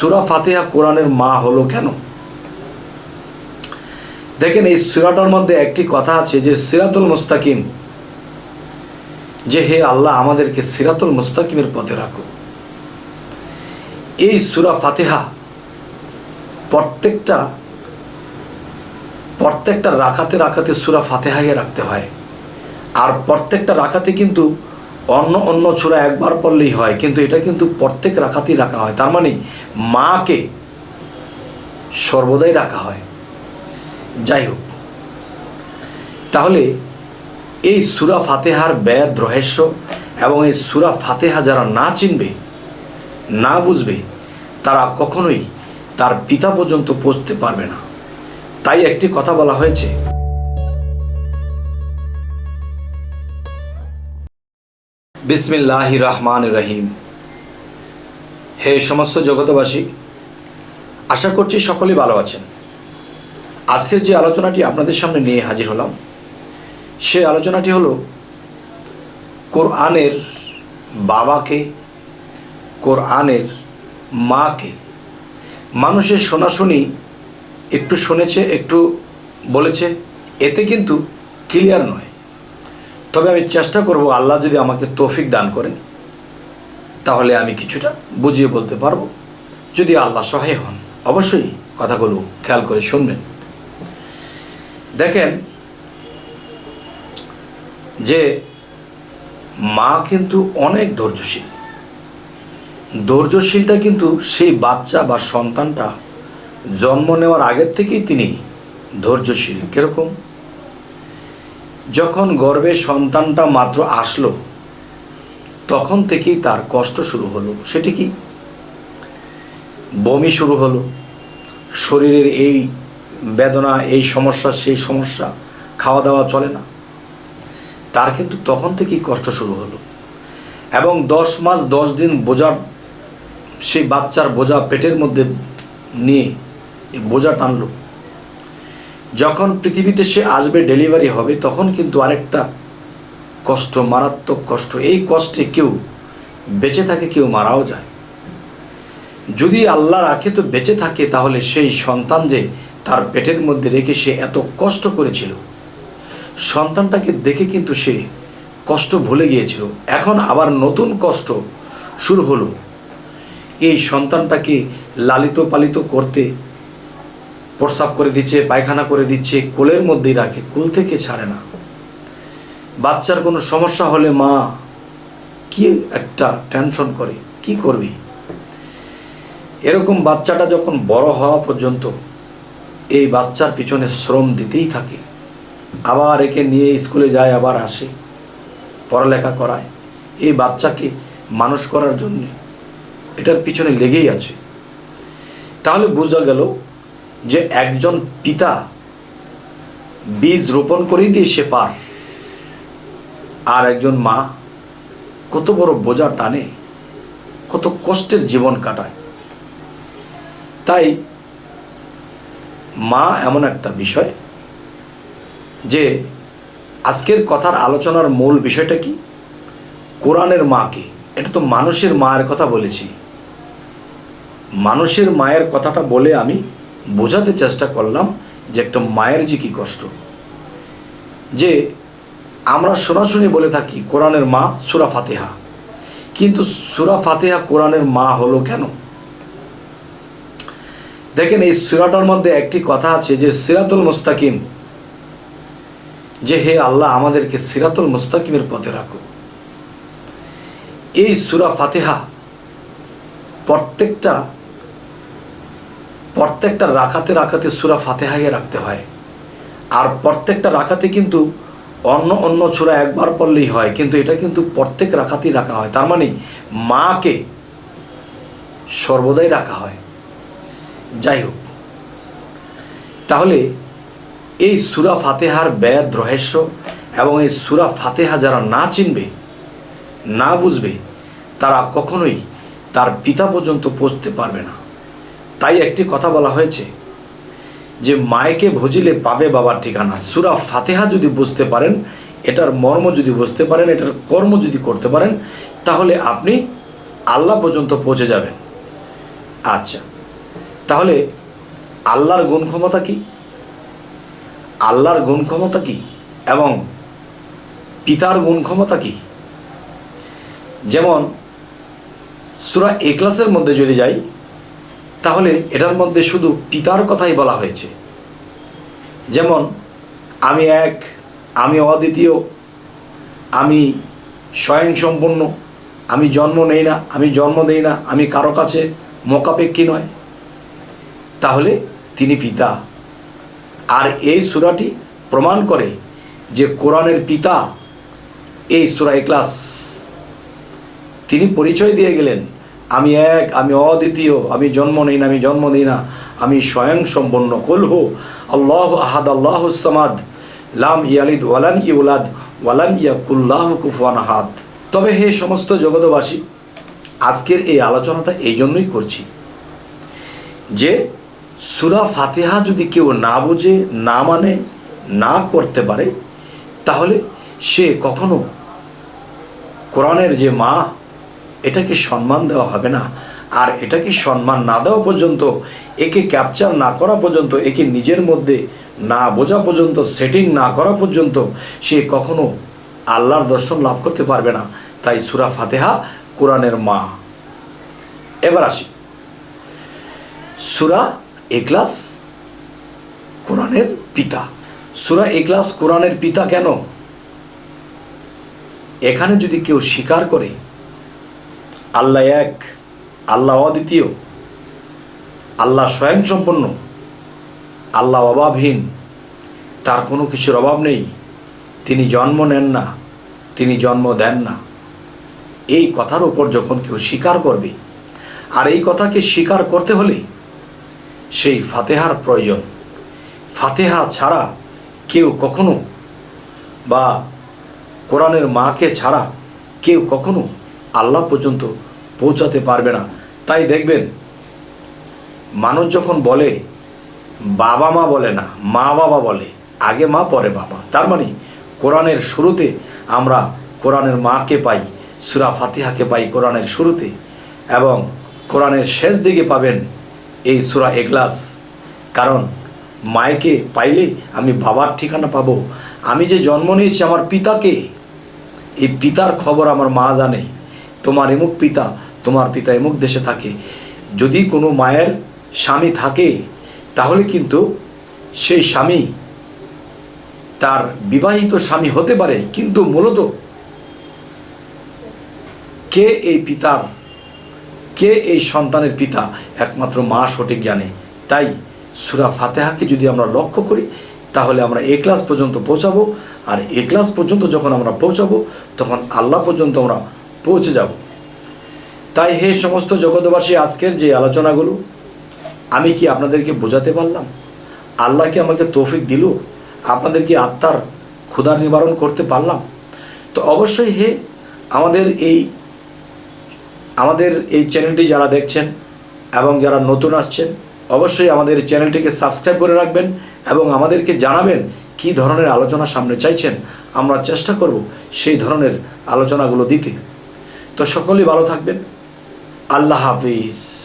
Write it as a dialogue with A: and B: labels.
A: সুরা ফাতিহা কোরআনের মা হলো কেন? দেখেন, এই সুরাটার মধ্যে একটি কথা আছে যে, সিরাতুল মুস্তাকিম, যে হে আল্লাহ আমাদেরকে সিরাতুল মুস্তাকিমের পথে রাখো। এই সুরা ফাতেহা প্রত্যেকটা প্রত্যেকটা রাখাতে রাখাতে সুরা ফাতেহাইয়ে রাখতে হয়। আর প্রত্যেকটা রাখাতে কিন্তু অন্য অন্য ছোড়া একবার পড়লেই হয়, কিন্তু এটা কিন্তু প্রত্যেক রাখাতেই রাখা হয়। তার মানে মাকে সর্বদাই রাখা হয়। যাই হোক। তাহলে এই সুরা ফাতেহার ব্যয় রহস্য এবং এই সুরা ফাতেহা যারা না চিনবে, না বুঝবে, তারা কখনোই তার পিতা পর্যন্ত পৌঁছতে পারবে না। তাই একটি কথা বলা হয়েছে বিসমিল্লাহ রহমান রহিম। হে সমস্ত জগতবাসী আশা করছি সকলেই ভালো আছেন। আজকের যে আলোচনাটি আপনাদের সামনে নিয়ে হাজির হলাম সে আলোচনাটি হলো কোরআনের বাবাকে, কোরআনের মাকে। মানুষের শোনাশুনি একটু শুনেছে, একটু বলেছে, এতে কিন্তু ক্লিয়ার নয়। তবে আমি চেষ্টা করব আল্লাহ যদি আমাকে তৌফিক দান করেন, তাহলে আমি কিছুটা বুঝিয়ে বলতে পারব। যদি আল্লাহ সহায় হন, অবশ্যই কথাগুলো খেয়াল করে শুনবেন। দেখেন, যে মা কিন্তু অনেক ধৈর্যশীল। ধৈর্যশীলটা কিন্তু সেই বাচ্চা বা সন্তানটা জন্ম নেওয়ার আগের থেকেই তিনি ধৈর্যশীল। কীরকম? যখন গর্ভে সন্তানটা মাত্র আসলো, তখন থেকেই তার কষ্ট শুরু হলো। সেটি কি? বমি শুরু হলো। শরীরের এই বেদনা, এই সমস্যা, সেই সমস্যা খাওয়া দাওয়া চলে না। তার কিন্তু তখন থেকেই কষ্ট শুরু হলো। এবং দশ মাস, দশ দিন বোঝা সেই বাচ্চার বোঝা পেটের মধ্যে নিয়ে বোঝা টানলো। যখন পৃথিবীতে সে আসবে ডেলিভারি হবে, তখন কিন্তু আরেকটা কষ্ট, মারাত্মক কষ্ট। এই কষ্টে কেউ বেঁচে থাকে, কেউ মারাও যায়। যদি আল্লাহ রাখে তো বেঁচে থাকে, তাহলে সেই সন্তান যে তার পেটের মধ্যে রেখে সে এত কষ্ট করেছিল, সন্তানটাকে দেখে কিন্তু সে কষ্ট ভুলে গিয়েছিল। এখন আবার নতুন কষ্ট শুরু হলো। এই সন্তানটাকে লালিত পালিত করতে প্রস্রাব করে দিচ্ছে, পায়খানা করে দিচ্ছে, কোলের মধ্যেই রাখে, কোল থেকে ছাড়ে না। বাচ্চার কোনো সমস্যা হলে মা কি একটা টেনশন করে, কি করবি? এরকম বাচ্চাটা যখন বড় হওয়া পর্যন্ত এই বাচ্চার পিছনে শ্রম দিতেই থাকে। আবার একে নিয়ে স্কুলে যায়, আবার আসে, পড়ালেখা করায়। এই বাচ্চাকে মানুষ করার জন্য এটার পিছনে লেগেই আছে। তাহলে বোঝা গেল যে একজন পিতা বীজ রোপণ করেই দিয়ে সে পার, আর একজন মা কত বড় বোঝা টানে, কত কষ্টের জীবন কাটায়। তাই মা এমন একটা বিষয় যে আজকের কথার আলোচনার মূল বিষয়টা কি? কোরআনের মাকে এটা তো মানুষের মায়ের কথা বলেছি। মানুষের মায়ের কথাটা বলে আমি বোঝাতে চেষ্টা করলাম যে একটা মায়ের যে কী কষ্ট। যে আমরা শোনাশুনি বলে থাকি, কোরআনের মা সুরা ফাতেহা। কিন্তু সুরা ফাতেহা কোরআনের মা হলো কেন? দেখেন, এই সুরাটার মধ্যে একটি কথা আছে যে, সিরাতুল মুস্তাকিম। যে হে আল্লাহ, আমাদেরকে সিরাতুল মুস্তাকিমের পথে রাখো। এই সুরা ফাতেহা প্রত্যেকটা প্রত্যেকটা রাখাতে রাখাতে সুরা ফাতেহাইয়ে রাখতে হয়। আর প্রত্যেকটা রাখাতে কিন্তু অন্য অন্য ছোড়া একবার পড়লেই হয়, কিন্তু এটা কিন্তু প্রত্যেক রাখাতেই রাখা হয়। তার মানে মাকে সর্বদাই রাখা হয়। যাই হোক, তাহলে এই সুরা ফাতেহার ব্যয় রহস্য এবং এই সুরা ফাতেহা যারা না চিনবে, না বুঝবে, তারা কখনোই তার পিতা পর্যন্ত পৌঁছতে পারবে না। তাই একটি কথা বলা হয়েছে যে, মায়কে ভজিলে পাবে বাবার ঠিকানা। সুরা ফাতেহা যদি বুঝতে পারেন, এটার মর্ম যদি বুঝতে পারেন, এটার কর্ম যদি করতে পারেন, তাহলে আপনি আল্লাহ পর্যন্ত পৌঁছে যাবেন। আচ্ছা তাহলে আল্লাহর গুণ ক্ষমতা কি? আল্লাহর গুণ ক্ষমতা কি? এবং পিতার গুণ ক্ষমতা কি? যেমন, সুরা এক্লাসের মধ্যে যদি যাই তাহলে এটার মধ্যে শুধু পিতার কথাই বলা হয়েছে। যেমন, আমি এক, আমি অদ্বিতীয়, আমি স্বয়ংসম্পন্ন আমি জন্ম নেই না, আমি জন্ম দেই না, আমি কারও কাছে মোকাপেক্ষী নয়। তাহলে তিনি পিতা। আর এই সুরাটি প্রমাণ করে যে কোরআনের পিতা এই সুরা এক্লাস তিনি পরিচয় দিয়ে গেলেন। আমি এক, আমি অদ্বিতীয়, আমি জন্ম নেই না, আমি জন্ম দিই না, আমি স্বয়ং সম্পন্ন কলহ আল্লাহ আহাদ, আল্লাহ সামাদ, লাম ইয়ালিদ ওয়ালাম ইউলাদ, ওয়ালাম ইয়াকুল্লাহ কুফান হাত তবে হে সমস্ত জগতবাসী আজকের এই আলোচনাটা এই জন্যই করছি যে সুরা ফাতেহা যদি কেউ না বোঝে, না মানে না করতে পারে, তাহলে সে কখনো কোরআনের যে মা এটাকে সম্মান দেওয়া হবে না। আর এটাকে সম্মান না দেওয়া পর্যন্ত, একে ক্যাপচার না করা পর্যন্ত, একে নিজের মধ্যে না বোঝা পর্যন্ত সেটিং না করা পর্যন্ত, সে কখনো আল্লাহর দর্শন লাভ করতে পারবে না। তাই সুরা ফাতেহা কোরআনের মা। এবার আসি। সুরা এক্লাস কোরআনের পিতা। সুরা এক্লাস কোরআনের পিতা কেন? এখানে যদি কেউ স্বীকার করে আল্লাহ এক, আল্লাহ অদ্বিতীয়, আল্লাহ স্বয়ংসম্পন্ন, আল্লাহ অভাবহীন, তার কোনো কিছুর অভাব নেই, তিনি জন্ম নেন না, তিনি জন্ম দেন না। এই কথার উপর যখন কেউ স্বীকার করবে, আর এই কথাকে স্বীকার করতে হলে সেই ফাতেহার প্রয়োজন। ফাতেহা ছাড়া কেউ কখনো বা কোরআনের মাকে ছাড়া কেউ কখনো আল্লাহ পর্যন্ত পৌঁছাতে পারবে না। তাই দেখবেন, মানুষ যখন বলে, বাবা মা বলে না, মা বাবা বলে, আগে মা, পরে বাবা। তার মানে কোরআনের শুরুতে আমরা কোরআনের মাকে পাই, সুরা ফাতিহাকে পাই কোরআনের শুরুতে, এবং কোরআনের শেষ দিকে পাবেন এই সুরা এগলাস কারণ, মায়কে পাইলে আমি বাবার ঠিকানা পাবো। আমি যে জন্ম নিয়েছি আমার পিতাকে, এই পিতার খবর আমার মা জানে। তোমার এমুক পিতা তোমার পিতা এমুক দেশে থাকে। যদি কোনো মায়ের স্বামী থাকে, তাহলে কিন্তু সেই স্বামী তার বিবাহিত স্বামী হতে পারে, কিন্তু মূলত কে এই পিতার, কে এই সন্তানের পিতা? একমাত্র মা সঠিক জানে। তাই সুরা ফাতেহাকে যদি আমরা লক্ষ্য করি, তাহলে আমরা এ ক্লাস পর্যন্ত পৌঁছাবো। আর এ ক্লাস পর্যন্ত যখন আমরা পৌঁছাবো, তখন আল্লাহ পর্যন্ত আমরা পৌঁছে যাব। তাই হে সমস্ত জগতবাসী আজকের যে আলোচনাগুলো, আমি কি আপনাদেরকে বোঝাতে পারলাম? আল্লাহ কি আমাকে তৌফিক দিল? আপনাদের কি আত্মার ক্ষুধার নিবারণ করতে পারলাম? তো অবশ্যই হে, আমাদের এই আমাদের এই চ্যানেলটি যারা দেখছেন এবং যারা নতুন আসছেন, অবশ্যই আমাদের চ্যানেলটিকে সাবস্ক্রাইব করে রাখবেন এবং আমাদেরকে জানাবেন কি ধরনের আলোচনা সামনে চাইছেন। আমরা চেষ্টা করব সেই ধরনের আলোচনাগুলো দিতে। তো সকলেই ভালো থাকবেন। আল্লাহ হাফিজ।